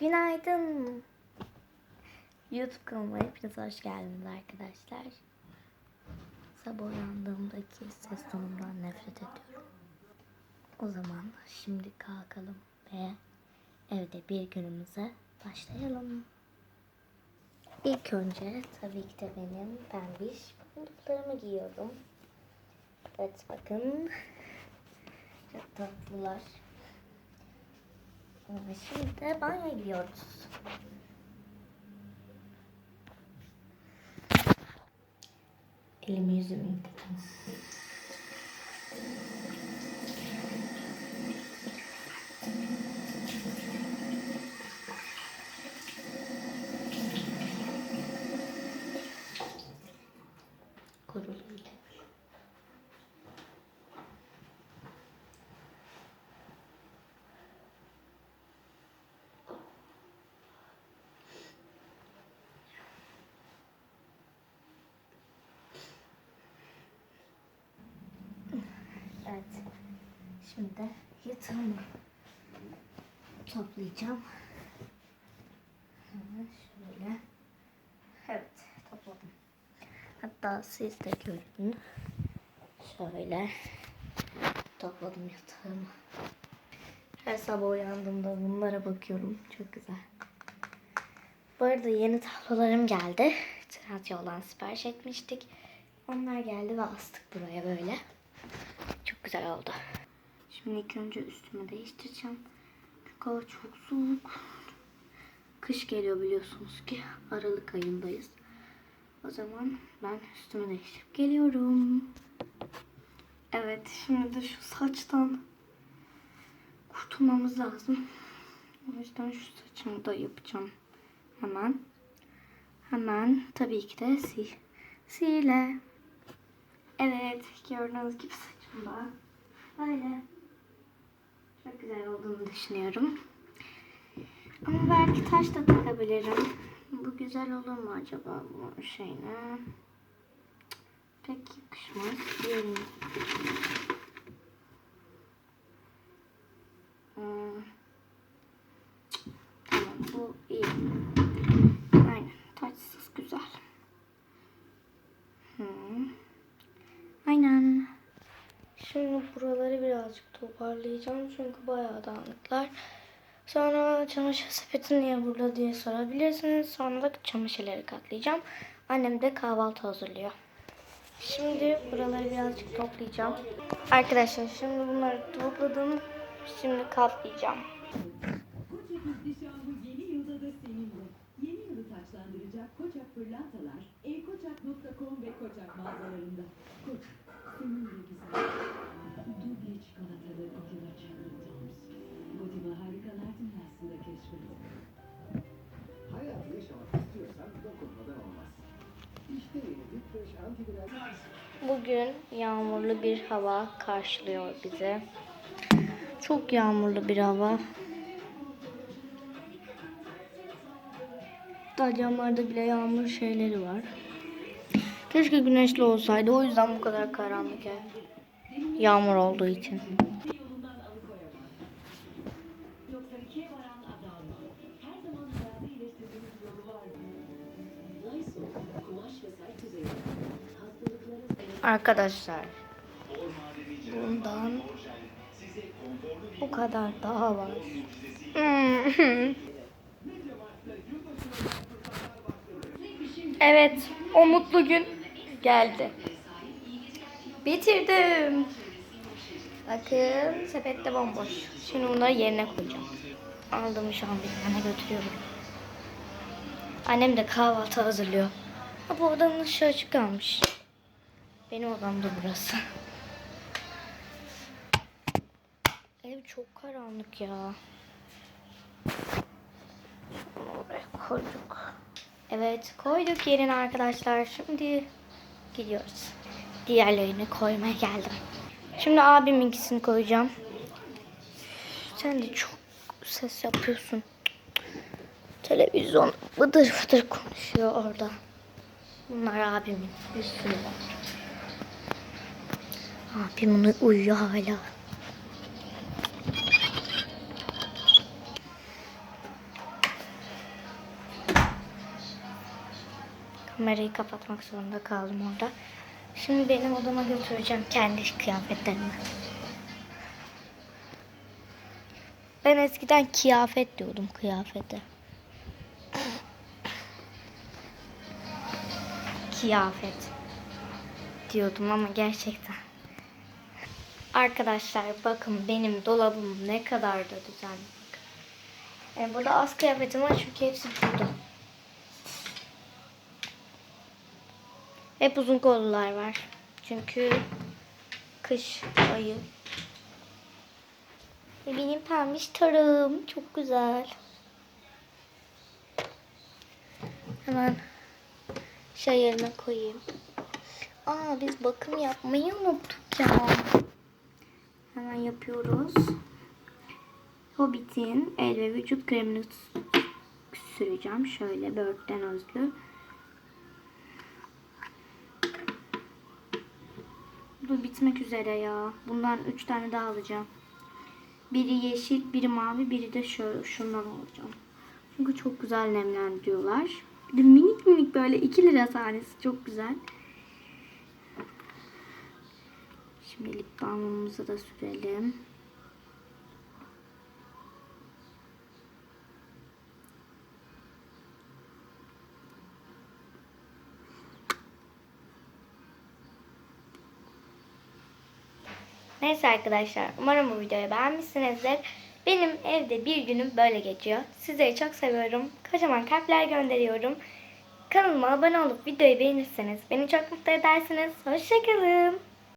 Günaydın. YouTube kanalıma hepiniz hoş geldiniz arkadaşlar. Sabah uyandığımdaki ses tonumdan nefret ediyorum. O zaman şimdi kalkalım ve evde bir günümüze başlayalım. İlk önce tabii ki de benim pembiş pamuklarımı giyiyorum. Evet bakın. Çok tatlılar. Şimdi de banyoya gidiyoruz. Elimi yüzümü yıkadım. Evet. Şimdi de yatağımı toplayacağım. Hemen şöyle. Evet topladım. Hatta siz de görün. Şöyle topladım yatağımı. Her sabah uyandığımda bunlara bakıyorum. Çok güzel. Bu arada yeni tablolarım geldi. Trendyol'dan sipariş etmiştik. Onlar geldi ve astık buraya böyle. Güzel oldu. Şimdi ilk önce üstümü değiştireceğim. Çünkü hava çok soğuk. Kış geliyor biliyorsunuz ki. Aralık ayındayız. O zaman ben üstümü değiştirip geliyorum. Evet şimdi de şu saçtan kurtulmamız lazım. O yüzden şu saçımı da yapacağım. Hemen. Hemen tabii ki de sil. Sile. Evet gördüğünüz gibi saçım da böyle. Çok güzel olduğunu düşünüyorum. Ama belki taş da takabilirim. Bu güzel olur mu acaba bu şeyine? Pek yakışmaz. Diyelim. Hmm. Tamam bu iyi. Aynen taçsız güzel. Hmm. Aynen. Şimdi buraları birazcık toparlayacağım çünkü bayağı dağınıklar. Sonra çamaşır sepeti niye burada diye sorabilirsiniz. Sonra da çamaşırları katlayacağım. Annem de kahvaltı hazırlıyor. Şimdi buraları birazcık toplayacağım. Arkadaşlar şimdi bunları topladım. Şimdi katlayacağım. Bugün yağmurlu bir hava karşılıyor bizi. Çok yağmurlu bir hava. Dalyanlarda bile yağmur şeyleri var. Keşke güneşli olsaydı. O yüzden bu kadar karanlık ev. Yağmur olduğu için. Arkadaşlar. Bundan bu kadar daha var. evet, o mutlu gün geldi. Bitirdim. Bakın sepette bomboş. Şimdi bunları yerine koyacağım. Aldım şu an bir tane götürüyorum. Annem de kahvaltı hazırlıyor. Ha, bu odanın ışığı açık kalmış. Benim odam da burası. Ev çok karanlık ya. Şunu oraya koyduk. Evet koyduk yerine arkadaşlar. Şimdi gidiyoruz. Diğerlerini koymaya geldim. Şimdi abiminkisini koyacağım. Sen de çok ses yapıyorsun. Televizyon vıdır vıdır konuşuyor orada. Bunlar abimin sürü var. Abim onu uyuyor hala. Kamerayı kapatmak zorunda kaldım orada. Şimdi benim odama götüreceğim kendi kıyafetlerimi. Ben eskiden kıyafet diyordum kıyafete. kıyafet diyordum ama gerçekten Arkadaşlar bakın benim dolabım ne kadar da düzenli. Bakın. E, burada az kıyafetim var çünkü hepsi burada. Hep uzun kollular var. Çünkü kış ayı. Benim pembiş tarım. Çok güzel. Hemen şey yerine koyayım. Aa biz bakım yapmayı unuttuk ya. Hemen yapıyoruz. Hobbit'in el ve vücut kremini süreceğim. Şöyle Börk'ten özgü. Bu bitmek üzere ya. Bundan 3 tane daha alacağım. Biri yeşil, biri mavi, biri de şöyle şundan alacağım. Çünkü çok güzel nemlendiriyorlar. Bir de minik minik böyle 2 lira tanesi çok güzel. Şimdi lip balmımızı da sürelim. Neyse arkadaşlar umarım bu videoyu beğenmişsinizdir. Benim evde bir günüm böyle geçiyor. Sizleri çok seviyorum. Kocaman kalpler gönderiyorum. Kanalıma abone olup videoyu beğenirseniz beni çok mutlu edersiniz. Hoşçakalın.